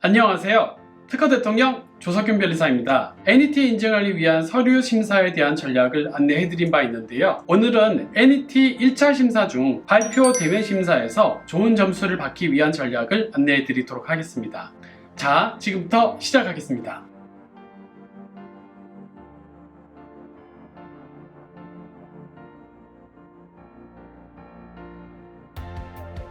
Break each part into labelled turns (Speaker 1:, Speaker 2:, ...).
Speaker 1: 안녕하세요. 특허 대통령 조석균 변리사입니다. NET 인증을 위한 서류 심사에 대한 전략을 안내해드린 바 있는데요. 오늘은 NET 1차 심사 중 발표 대면 심사에서 좋은 점수를 받기 위한 전략을 안내해드리도록 하겠습니다. 자, 지금부터 시작하겠습니다.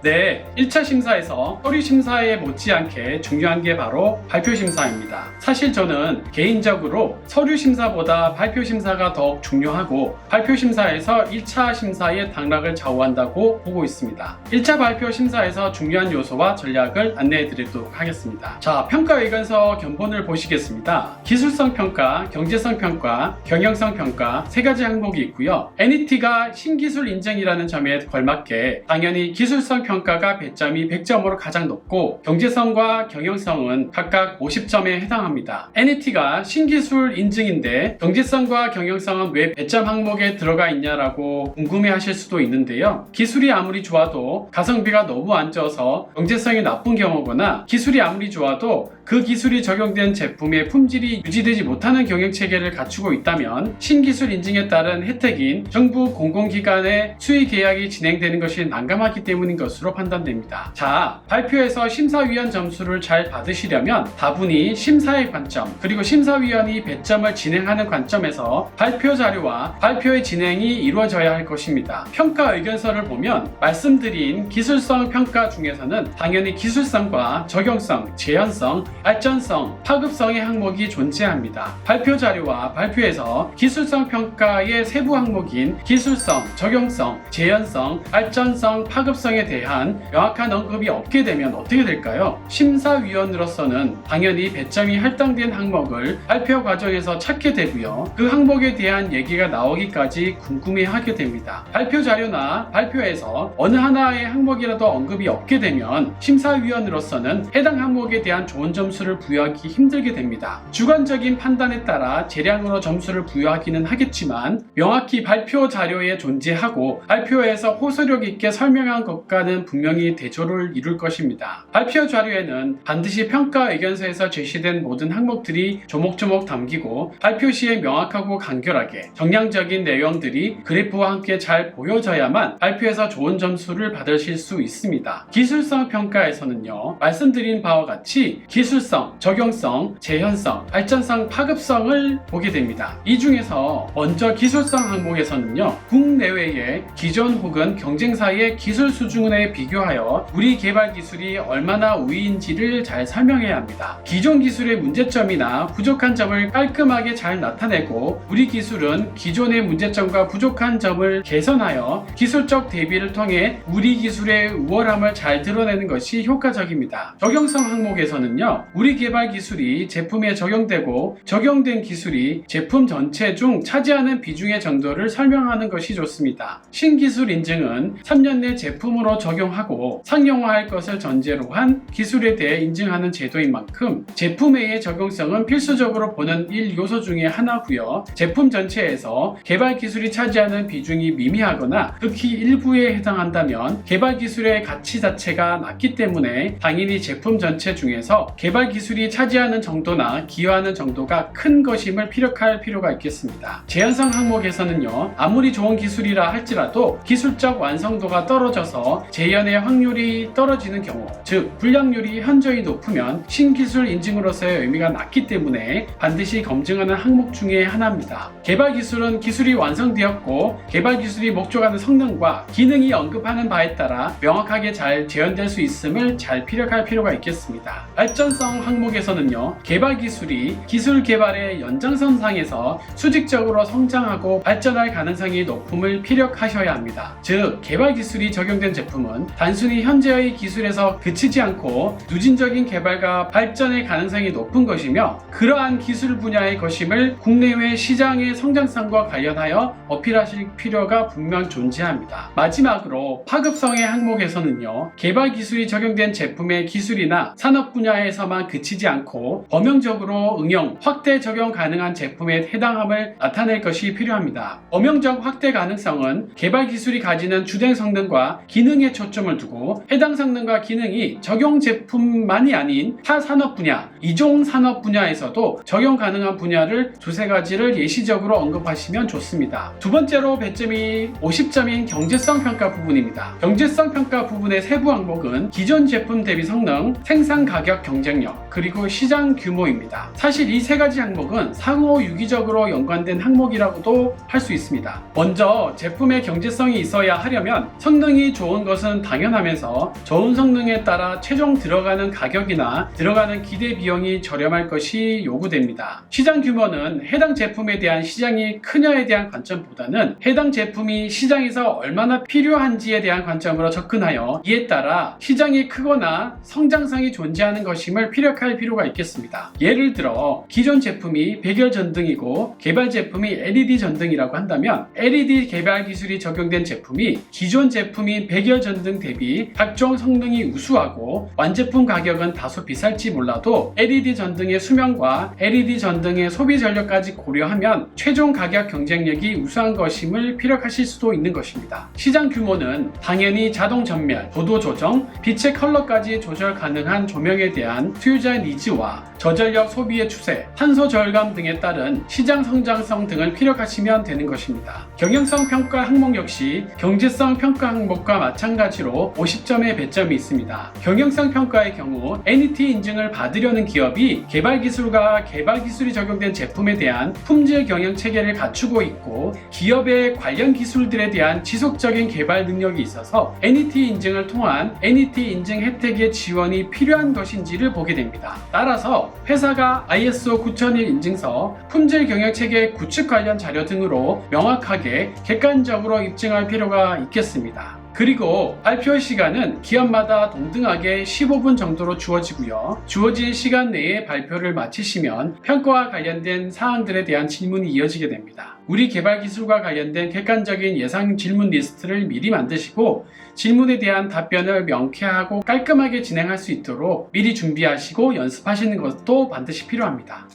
Speaker 1: 네, 1차 심사에서 서류 심사에 못지않게 중요한 게 바로 발표 심사입니다. 사실 저는 개인적으로 서류 심사보다 발표 심사가 더욱 중요하고 발표 심사에서 1차 심사의 당락을 좌우한다고 보고 있습니다. 1차 발표 심사에서 중요한 요소와 전략을 안내해 드리도록 하겠습니다. 자, 평가 의견서 견본을 보시겠습니다. 기술성 평가, 경제성 평가, 경영성 평가 세 가지 항목이 있고요. NET가 신기술 인증이라는 점에 걸맞게 당연히 기술성 평가가 배점이 100점으로 가장 높고 경제성과 경영성은 각각 50점에 해당합니다. NET가 신기술 인증인데 경제성과 경영성은 왜 배점 항목에 들어가 있냐라고 궁금해 하실 수도 있는데요. 기술이 아무리 좋아도 가성비가 너무 안 좋아서 경제성이 나쁜 경우거나 기술이 아무리 좋아도 그 기술이 적용된 제품의 품질이 유지되지 못하는 경영 체계를 갖추고 있다면 신기술 인증에 따른 혜택인 정부 공공기관의 수의 계약이 진행되는 것이 난감하기 때문인 것으로 판단됩니다. 자, 발표에서 심사위원 점수를 잘 받으시려면 다분히 심사의 관점 그리고 심사위원이 배점을 진행하는 관점에서 발표 자료와 발표의 진행이 이루어져야 할 것입니다. 평가 의견서를 보면 말씀드린 기술성 평가 중에서는 당연히 기술성과 적용성, 재현성, 발전성, 파급성의 항목이 존재합니다. 발표 자료와 발표에서 기술성 평가의 세부 항목인 기술성, 적용성, 재현성, 발전성, 파급성에 대한 명확한 언급이 없게 되면 어떻게 될까요? 심사위원으로서는 당연히 배점이 할당된 항목을 발표 과정에서 찾게 되고요. 그 항목에 대한 얘기가 나오기까지 궁금해하게 됩니다. 발표 자료나 발표에서 어느 하나의 항목이라도 언급이 없게 되면 심사위원으로서는 해당 항목에 대한 좋은 점 수를 부여하기 힘들게 됩니다. 주관적인 판단에 따라 재량으로 점수를 부여하기는 하겠지만 명확히 발표 자료에 존재하고 발표에서 호소력 있게 설명한 것과는 분명히 대조를 이룰 것입니다. 발표 자료에는 반드시 평가 의견서에서 제시된 모든 항목들이 조목조목 담기고 발표 시에 명확하고 간결하게 정량적인 내용들이 그래프와 함께 잘 보여져야만 발표에서 좋은 점수를 받으실 수 있습니다. 기술성 평가에서는요, 말씀드린 바와 같이 기술 성, 적용성, 재현성, 발전성, 파급성을 보게 됩니다. 이 중에서 먼저 기술성 항목에서는요, 국내외의 기존 혹은 경쟁사의 기술 수준에 비교하여 우리 개발 기술이 얼마나 우위인지를 잘 설명해야 합니다. 기존 기술의 문제점이나 부족한 점을 깔끔하게 잘 나타내고 우리 기술은 기존의 문제점과 부족한 점을 개선하여 기술적 대비를 통해 우리 기술의 우월함을 잘 드러내는 것이 효과적입니다. 적용성 항목에서는요, 우리 개발 기술이 제품에 적용되고 적용된 기술이 제품 전체 중 차지하는 비중의 정도를 설명하는 것이 좋습니다. 신기술 인증은 3년 내 제품으로 적용하고 상용화할 것을 전제로 한 기술에 대해 인증하는 제도인 만큼 제품 외의 적용성은 필수적으로 보는 1요소 중에 하나고요. 제품 전체에서 개발 기술이 차지하는 비중이 미미하거나 극히 일부에 해당한다면 개발 기술의 가치 자체가 낮기 때문에 당연히 제품 전체 중에서 개발 기술이 차지하는 정도나 기여하는 정도가 큰 것임을 피력할 필요가 있겠습니다. 재현성 항목에서는요, 아무리 좋은 기술이라 할지라도 기술적 완성도가 떨어져서 재현의 확률이 떨어지는 경우, 즉 불량률이 현저히 높으면 신기술 인증으로서의 의미가 낮기 때문에 반드시 검증하는 항목 중에 하나입니다. 개발 기술은 기술이 완성되었고 개발 기술이 목적하는 성능과 기능이 언급하는 바에 따라 명확하게 잘 재현될 수 있음을 잘 피력할 필요가 있겠습니다. 발전성 항목에서는요, 개발 기술이 기술 개발의 연장선상에서 수직적으로 성장하고 발전할 가능성이 높음을 피력하셔야 합니다. 즉, 개발 기술이 적용된 제품은 단순히 현재의 기술에서 그치지 않고 누진적인 개발과 발전의 가능성이 높은 것이며 그러한 기술 분야의 것임을 국내외 시장의 성장성과 관련하여 어필하실 필요가 분명 존재합니다. 마지막으로 파급성의 항목에서는요, 개발 기술이 적용된 제품의 기술이나 산업 분야에서만 정도로만 그치지 않고 범용적으로 응용, 확대 적용 가능한 제품에 해당함을 나타낼 것이 필요합니다. 범용적 확대 가능성은 개발 기술이 가지는 주된 성능과 기능에 초점을 두고 해당 성능과 기능이 적용 제품만이 아닌 타 산업 분야, 이종 산업 분야에서도 적용 가능한 분야를 두세 가지를 예시적으로 언급하시면 좋습니다. 두 번째로 배점이 50점인 경제성 평가 부분입니다. 경제성 평가 부분의 세부 항목은 기존 제품 대비 성능, 생산 가격 경쟁력, 안녕 그리고 시장 규모입니다. 사실 이 세 가지 항목은 상호 유기적으로 연관된 항목이라고도 할 수 있습니다. 먼저 제품의 경제성이 있어야 하려면 성능이 좋은 것은 당연하면서 좋은 성능에 따라 최종 들어가는 가격이나 들어가는 기대 비용이 저렴할 것이 요구됩니다. 시장 규모는 해당 제품에 대한 시장이 크냐에 대한 관점보다는 해당 제품이 시장에서 얼마나 필요한지에 대한 관점으로 접근하여 이에 따라 시장이 크거나 성장성이 존재하는 것임을 피력할 필요가 있겠습니다. 예를 들어 기존 제품이 백열 전등이고 개발 제품이 LED 전등이라고 한다면 LED 개발 기술이 적용된 제품이 기존 제품이 백열 전등 대비 각종 성능이 우수하고 완제품 가격은 다소 비쌀지 몰라도 LED 전등의 수명과 LED 전등의 소비 전력까지 고려하면 최종 가격 경쟁력이 우수한 것임을 피력하실 수도 있는 것입니다. 시장 규모는 당연히 자동 전멸, 도도 조정, 빛의 컬러까지 조절 가능한 조명에 대한 수요자 의 니즈와 저전력 소비의 추세, 탄소 절감 등에 따른 시장 성장성 등을 피력하시면 되는 것입니다. 경영성 평가 항목 역시 경제성 평가 항목과 마찬가지로 50점의 배점이 있습니다. 경영성 평가의 경우 NET 인증을 받으려는 기업이 개발 기술과 개발 기술이 적용된 제품에 대한 품질 경영 체계를 갖추고 있고 기업의 관련 기술들에 대한 지속적인 개발 능력이 있어서 NET 인증을 통한 NET 인증 혜택의 지원이 필요한 것인지를 보게 됩니다. 따라서 회사가 ISO 9001 인증서, 품질 경영 체계 구축 관련 자료 등으로 명확하게 객관적으로 입증할 필요가 있겠습니다. 그리고 발표 시간은 기업마다 동등하게 15분 정도로 주어지고요. 주어진 시간 내에 발표를 마치시면 평가와 관련된 사항들에 대한 질문이 이어지게 됩니다. 우리 개발 기술과 관련된 객관적인 예상 질문 리스트를 미리 만드시고 질문에 대한 답변을 명쾌하고 깔끔하게 진행할 수 있도록 미리 준비하시고 연습하시는 것도 반드시 필요합니다.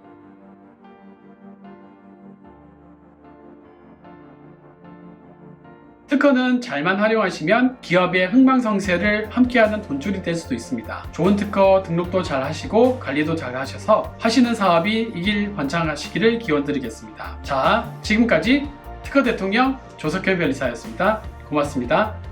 Speaker 1: 특허는 잘만 활용하시면 기업의 흥망성쇠를 함께하는 돈줄이 될 수도 있습니다. 좋은 특허 등록도 잘 하시고 관리도 잘 하셔서 하시는 사업이 이길 번창하시기를 기원드리겠습니다. 자, 지금까지 특허 대통령 조석현 변리사였습니다. 고맙습니다.